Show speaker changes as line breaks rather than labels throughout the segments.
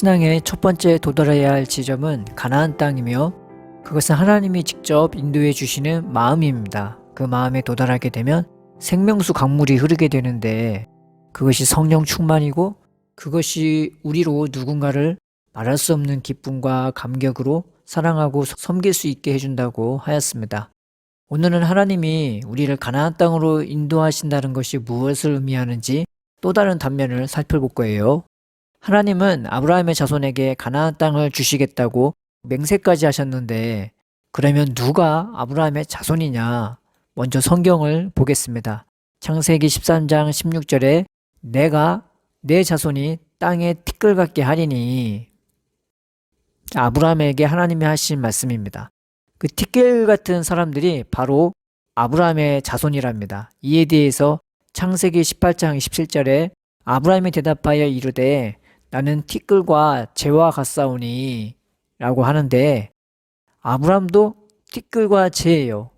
신앙의 첫 번째 도달해야 할 지점은 가나안 땅이며 그것은 하나님이 직접 인도해 주시는 마음입니다. 그 마음에 도달하게 되면 생명수 강물이 흐르게 되는데 그것이 성령 충만이고 그것이 우리로 누군가를 말할 수 없는 기쁨과 감격으로 사랑하고 섬길 수 있게 해준다고 하였습니다. 오늘은 하나님이 우리를 가나안 땅으로 인도하신다는 것이 무엇을 의미하는지 또 다른 단면을 살펴볼 거예요. 하나님은 아브라함의 자손에게 가나안 땅을 주시겠다고 맹세까지 하셨는데 그러면 누가 아브라함의 자손이냐? 먼저 성경을 보겠습니다. 창세기 13장 16절에 내가 내 자손이 땅에 티끌 같게 하리니 아브라함에게 하나님이 하신 말씀입니다. 그 티끌 같은 사람들이 바로 아브라함의 자손이랍니다. 이에 대해서 창세기 18장 27절에 아브라함이 대답하여 이르되 나는 티끌과 재와 같사오니 라고 하는데 아브라함도 티끌과 재예요.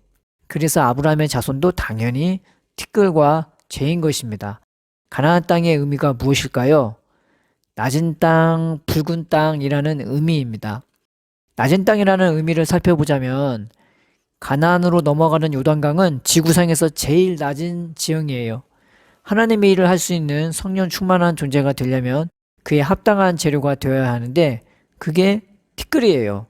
그래서 아브라함의 자손도 당연히 티끌과 재인 것입니다. 가나안 땅의 의미가 무엇일까요? 낮은 땅, 붉은 땅이라는 의미입니다. 낮은 땅이라는 의미를 살펴보자면 가나안으로 넘어가는 요단강은 지구상에서 제일 낮은 지형이에요. 하나님의 일을 할 수 있는 성령 충만한 존재가 되려면 그에 합당한 재료가 되어야 하는데 그게 티끌이에요.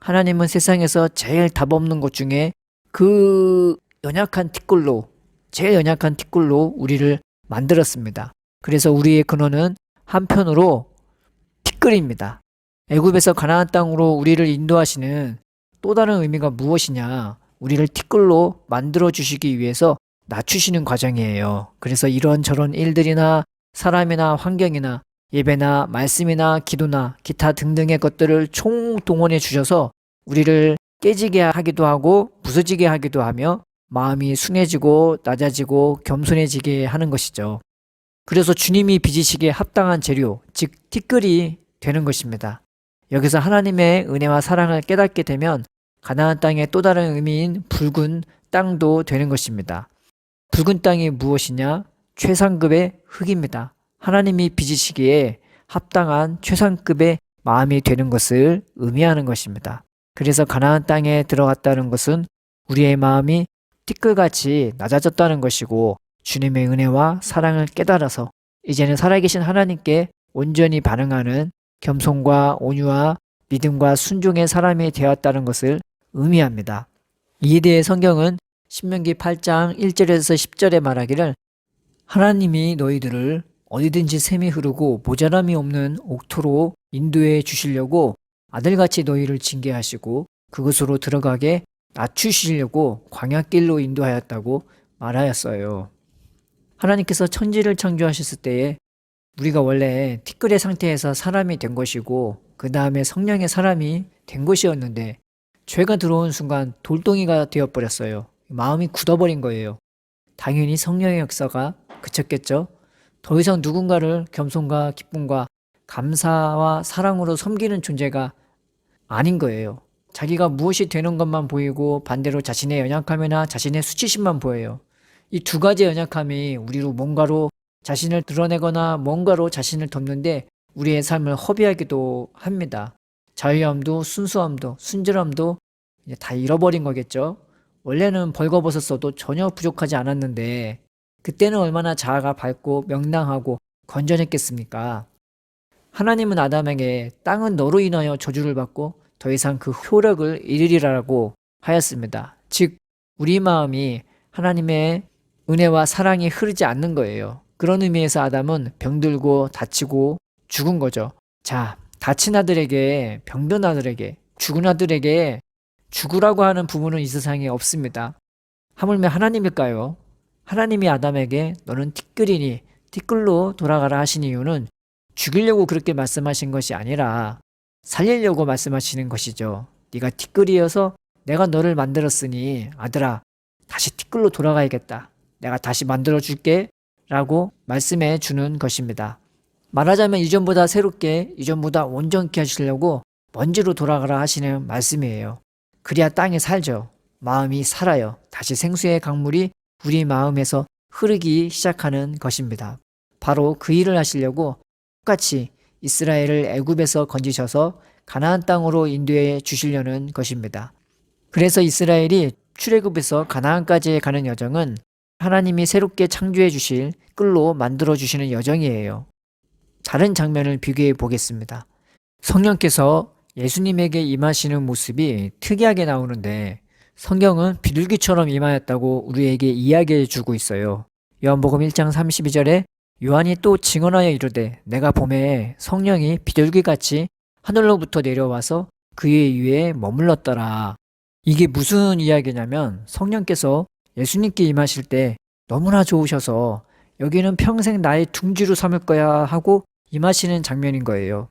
하나님은 세상에서 제일 답 없는 것 중에 그 연약한 티끌로 제일 연약한 티끌로 우리를 만들었습니다. 그래서 우리의 근원은 한편으로 티끌입니다. 애굽에서 가나안 땅으로 우리를 인도하시는 또 다른 의미가 무엇이냐? 우리를 티끌로 만들어 주시기 위해서 낮추시는 과정이에요. 그래서 이런저런 일들이나 사람이나 환경이나 예배나 말씀이나 기도나 기타 등등의 것들을 총동원해 주셔서 우리를 깨지게 하기도 하고 부서지게 하기도 하며 마음이 순해지고 낮아지고 겸손해지게 하는 것이죠. 그래서 주님이 빚으시기에 합당한 재료, 즉 티끌이 되는 것입니다. 여기서 하나님의 은혜와 사랑을 깨닫게 되면 가나안 땅의 또 다른 의미인 붉은 땅도 되는 것입니다. 붉은 땅이 무엇이냐? 최상급의 흙입니다. 하나님이 빚으시기에 합당한 최상급의 마음이 되는 것을 의미하는 것입니다. 그래서 가나안 땅에 들어갔다는 것은 우리의 마음이 티끌같이 낮아졌다는 것이고 주님의 은혜와 사랑을 깨달아서 이제는 살아계신 하나님께 온전히 반응하는 겸손과 온유와 믿음과 순종의 사람이 되었다는 것을 의미합니다. 이에 대해 성경은 신명기 8장 1절에서 10절에 말하기를 하나님이 너희들을 어디든지 샘이 흐르고 모자람이 없는 옥토로 인도해 주시려고 아들같이 너희를 징계하시고 그곳으로 들어가게 낮추시려고 광야길로 인도하였다고 말하였어요. 하나님께서 천지를 창조하셨을 때에 우리가 원래 티끌의 상태에서 사람이 된 것이고 그 다음에 성령의 사람이 된 것이었는데 죄가 들어온 순간 돌덩이가 되어버렸어요. 마음이 굳어버린 거예요. 당연히 성령의 역사가 그쳤겠죠. 더 이상 누군가를 겸손과 기쁨과 감사와 사랑으로 섬기는 존재가 아닌 거예요. 자기가 무엇이 되는 것만 보이고 반대로 자신의 연약함이나 자신의 수치심만 보여요. 이 두 가지 연약함이 우리로 뭔가로 자신을 드러내거나 뭔가로 자신을 덮는데 우리의 삶을 허비하기도 합니다. 자유함도 순수함도 순절함도 다 잃어버린 거겠죠. 원래는 벌거벗었어도 전혀 부족하지 않았는데 그때는 얼마나 자아가 밝고 명랑하고 건전했겠습니까? 하나님은 아담에게 땅은 너로 인하여 저주를 받고 더 이상 그 효력을 잃으리라고 하였습니다. 즉 우리 마음이 하나님의 은혜와 사랑이 흐르지 않는 거예요. 그런 의미에서 아담은 병들고 다치고 죽은 거죠. 자, 다친 아들에게 병든 아들에게 죽은 아들에게 죽으라고 하는 부모는 이 세상에 없습니다. 하물며 하나님일까요? 하나님이 아담에게 너는 티끌이니 티끌로 돌아가라 하신 이유는 죽이려고 그렇게 말씀하신 것이 아니라 살리려고 말씀하시는 것이죠. 네가 티끌이어서 내가 너를 만들었으니 아들아 다시 티끌로 돌아가야겠다. 내가 다시 만들어 줄게 라고 말씀해 주는 것입니다. 말하자면 이전보다 새롭게 이전보다 온전케 하시려고 먼지로 돌아가라 하시는 말씀이에요. 그래야 땅에 살죠. 마음이 살아요. 다시 생수의 강물이 우리 마음에서 흐르기 시작하는 것입니다. 바로 그 일을 하시려고 똑같이 이스라엘을 애굽에서 건지셔서 가나안 땅으로 인도해 주시려는 것입니다. 그래서 이스라엘이 출애굽에서 가나안까지 가는 여정은 하나님이 새롭게 창조해 주실 끌로 만들어 주시는 여정이에요. 다른 장면을 비교해 보겠습니다. 성령께서 예수님에게 임하시는 모습이 특이하게 나오는데 성경은 비둘기처럼 임하였다고 우리에게 이야기해 주고 있어요. 요한복음 1장 32절에 요한이 또 증언하여 이르되 내가 봄에 성령이 비둘기같이 하늘로부터 내려와서 그의 위에 머물렀더라. 이게 무슨 이야기냐면 성령께서 예수님께 임하실 때 너무나 좋으셔서 여기는 평생 나의 둥지로 삼을 거야 하고 임하시는 장면인 거예요.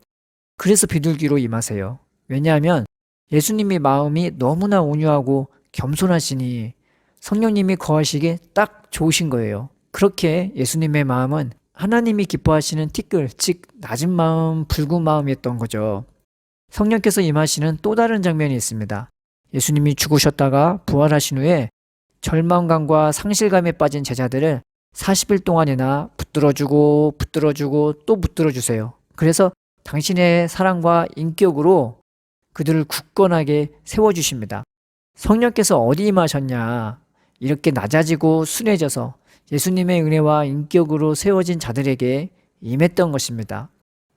그래서 비둘기로 임하세요. 왜냐하면 예수님의 마음이 너무나 온유하고 겸손하시니 성령님이 거하시기에 딱 좋으신 거예요. 그렇게 예수님의 마음은 하나님이 기뻐하시는 티끌, 즉 낮은 마음, 붉은 마음이었던 거죠. 성령께서 임하시는 또 다른 장면이 있습니다. 예수님이 죽으셨다가 부활하신 후에 절망감과 상실감에 빠진 제자들을 40일 동안이나 붙들어주고 붙들어주고 또 붙들어주세요. 그래서 당신의 사랑과 인격으로 그들을 굳건하게 세워주십니다. 성령께서 어디 임하셨냐? 이렇게 낮아지고 순해져서 예수님의 은혜와 인격으로 세워진 자들에게 임했던 것입니다.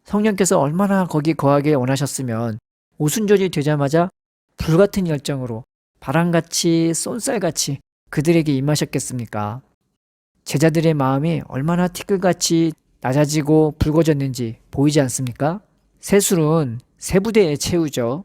성령께서 얼마나 거기 거하게 원하셨으면 오순절이 되자마자 불같은 열정으로 바람같이 쏜살같이 그들에게 임하셨겠습니까? 제자들의 마음이 얼마나 티끌같이 낮아지고 붉어졌는지 보이지 않습니까? 새술은 세 부대에 채우죠.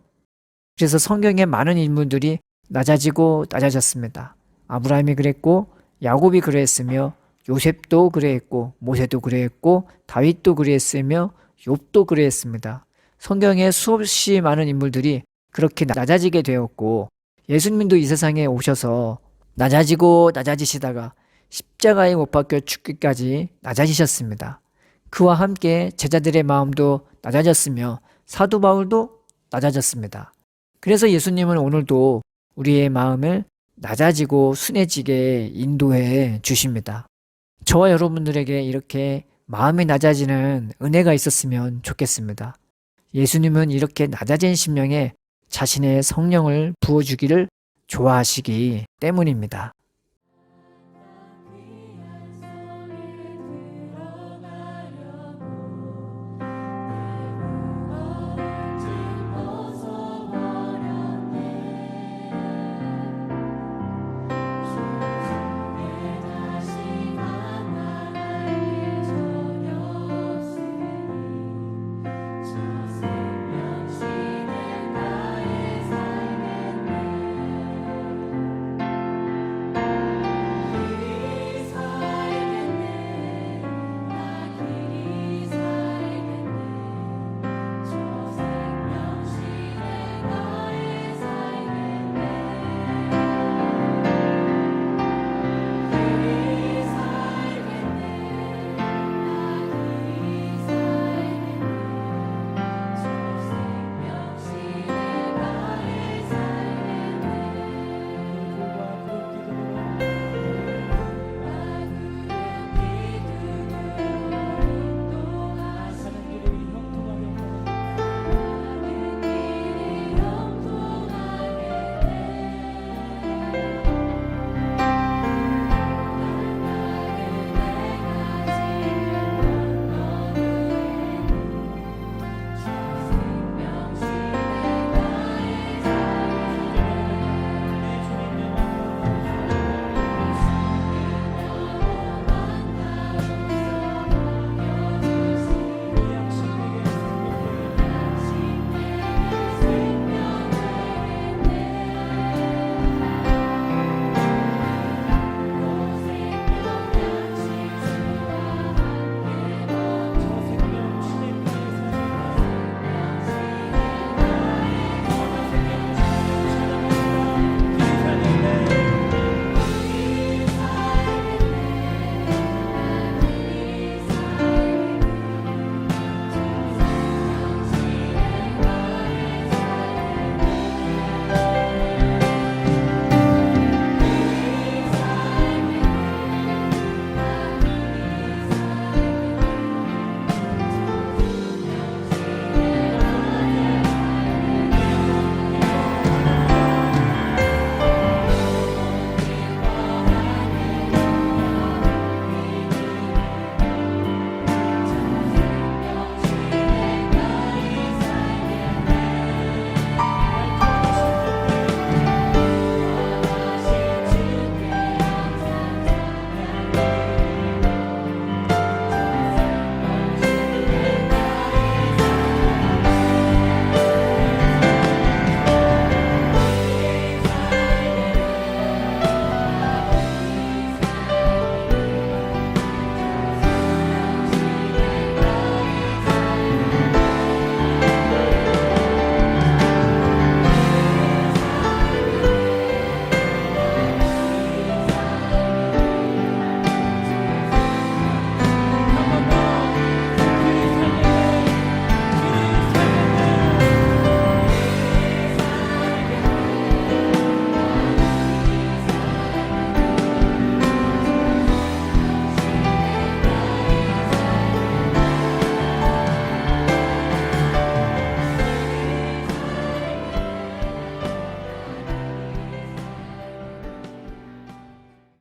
그래서 성경에 많은 인물들이 낮아지고 낮아졌습니다. 아브라함이 그랬고 야곱이 그랬으며 요셉도 그래했고 모세도 그래했고 다윗도 그랬으며 욥도 그랬습니다. 성경에 수없이 많은 인물들이 그렇게 낮아지게 되었고 예수님도 이 세상에 오셔서 낮아지고 낮아지시다가 십자가에 못 박혀 죽기까지 낮아지셨습니다. 그와 함께 제자들의 마음도 낮아졌으며 사도 바울도 낮아졌습니다. 그래서 예수님은 오늘도 우리의 마음을 낮아지고 순해지게 인도해 주십니다. 저와 여러분들에게 이렇게 마음이 낮아지는 은혜가 있었으면 좋겠습니다. 예수님은 이렇게 낮아진 심령에 자신의 성령을 부어주기를 좋아하시기 때문입니다.